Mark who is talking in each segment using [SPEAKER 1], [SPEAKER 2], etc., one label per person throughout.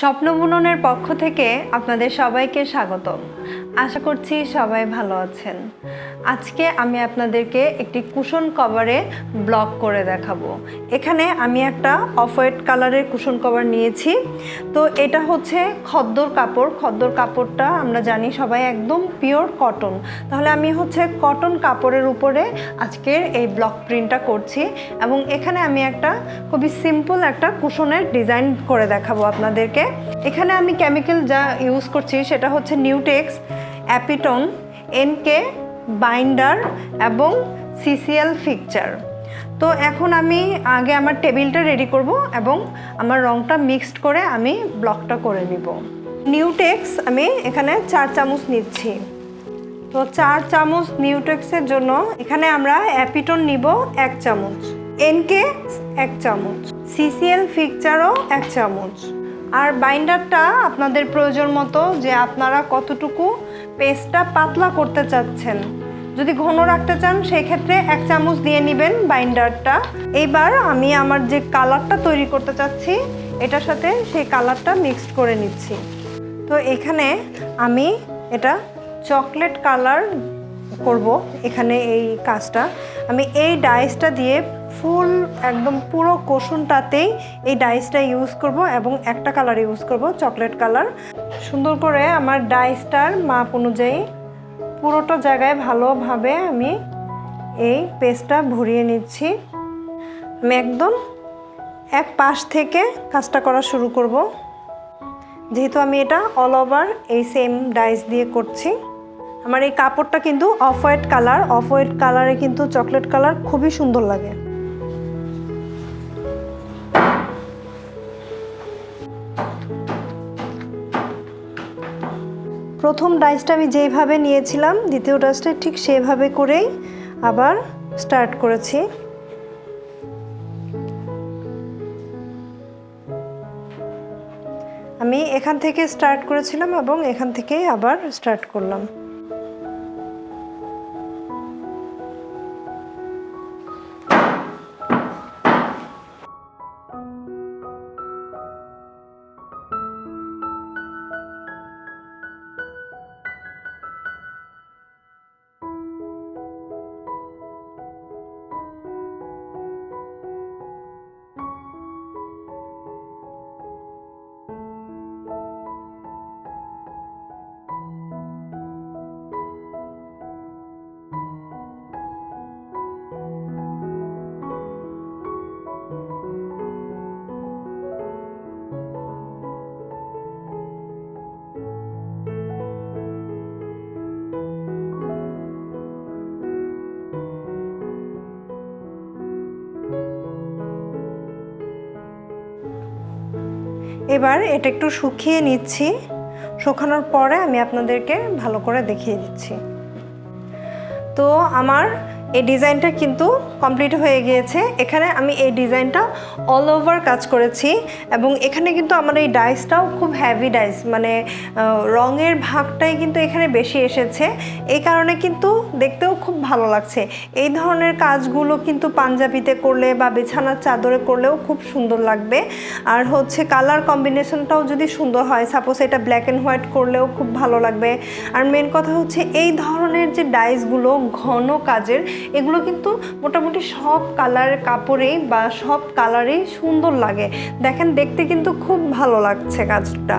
[SPEAKER 1] স্বপ্ন বুননের পক্ষ থেকে আপনাদের সবাইকে স্বাগতম। আশা করছি সবাই ভালো আছেন। আজকে আমি আপনাদেরকে একটি কুশন কভারে ব্লক করে দেখাবো। এখানে আমি একটা অফ হোয়াইট কালারের কুশন কভার নিয়েছি। তো এটা হচ্ছে খদ্দর কাপড়। খদ্দর কাপড়টা আমরা জানি সবাই একদম পিওর কটন তাহলে আমি হচ্ছে কটন কাপড়ের উপরে আজকের এই ব্লক প্রিন্টটা করছি এবং এখানে আমি একটা খুবই সিম্পল একটা কুশনের ডিজাইন করে দেখাবো আপনাদেরকে। এখানে আমি কেমিক্যাল যা ইউজ করছি সেটা হচ্ছে নিউটেক্স অ্যাপিটন, এনকে, বাইন্ডার এবং সিসিএল ফিকচার। তো এখন আমি আগে আমার টেবিলটা রেডি করব এবং আমার রংটা মিক্সড করে আমি ব্লকটা করে নিব। নিউটেক্স আমি এখানে চার চামচ নিচ্ছি। তো চার চামচ নিউটেক্সের জন্য এখানে আমরা অ্যাপিটন নিব এক চামচ, এনকে এক চামচ, সিসিএল ফিকচারও এক চামচ। আর বাইন্ডারটা আপনাদের প্রয়োজন মতো যে আপনারা কতটুকু পেস্টটা পাতলা করতে চাচ্ছেন। যদি ঘন রাখতে চান সেই ক্ষেত্রে এক চামচ দিয়ে নেবেন বাইন্ডারটা। এইবার আমি আমার যে কালারটা তৈরি করতে চাচ্ছি, এটার সাথে সেই কালারটা মিক্সড করে নিচ্ছি। তো এখানে আমি এটা চকলেট কালার করব, এখানে এই কাজটা। আমি এই ডাইসটা দিয়ে ফুল একদম পুরো কোষণটাতেই এই ডাইসটা ইউজ করব এবং একটা কালার ইউজ করব, চকলেট কালার। সুন্দর করে আমার ডাইসটার মাপ অনুযায়ী পুরোটা জায়গায় ভালোভাবে আমি এই পেস্টটা ভরিয়ে নিচ্ছি। আমি একদম এক পাশ থেকে কাজটা করা শুরু করব। যেহেতু আমি এটা অল ওভার এই সেম ডাইস দিয়ে করছি। আমার এই কাপড়টা কিন্তু off white colour off white কালারে কিন্তু চকলেট কালার খুবই সুন্দর লাগে। প্রথম ডাইসটা আমি যেভাবে নিয়েছিলাম, দ্বিতীয় ডাইসটা ঠিক সেভাবে করেই আবার স্টার্ট করেছি। আমি এখান থেকে স্টার্ট করেছিলাম এবং এখান থেকেই আবার স্টার্ট করলাম। এবার এটা একটু শুকিয়ে নিচ্ছি। শুকানোর পরে আমি আপনাদেরকে ভালো করে দেখিয়ে দিচ্ছি। তো আমার এই ডিজাইনটা কিন্তু কমপ্লিট হয়ে গিয়েছে। এখানে আমি এই ডিজাইনটা অল ওভার কাজ করেছি এবং এখানে কিন্তু আমার এই ডাইসটাও খুব হ্যাভি ডাইস মানে রঙের ভাগটাই কিন্তু এখানে বেশি এসেছে। এই কারণে কিন্তু দেখতেও খুব ভালো লাগছে। এই ধরনের কাজগুলো কিন্তু পাঞ্জাবিতে করলে বা বিছানার চাদরে করলেও খুব সুন্দর লাগবে। আর হচ্ছে কালার কম্বিনেশনটাও যদি সুন্দর হয় সাপোজ এটা ব্ল্যাক অ্যান্ড হোয়াইট করলেও খুব ভালো লাগবে। আর মেন কথা হচ্ছে এই ধরনের যে ডাইসগুলো ঘন কাজের এগুলো কিন্তু মোটামুটি সব কালারের কাপড়েই বা সব কালারেই সুন্দর লাগে। দেখেন দেখতে কিন্তু খুব ভালো লাগছে কাজটা।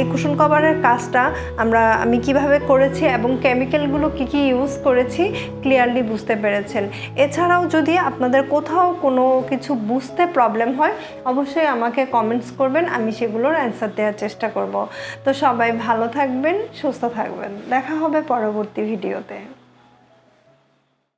[SPEAKER 1] এই কুশন কভারের কাজটা আমরা, আমি কীভাবে করেছি এবং কেমিক্যালগুলো কি কি ইউজ করেছি ক্লিয়ারলি বুঝতে পেরেছেন। এছাড়াও যদি আপনাদের কোথাও কোনো কিছু বুঝতে প্রবলেম হয়, অবশ্যই আমাকে কমেন্টস করবেন, আমি সেগুলোর অ্যান্সার দেওয়ার চেষ্টা করব। তো সবাই ভালো থাকবেন, সুস্থ থাকবেন। দেখা হবে পরবর্তী ভিডিওতে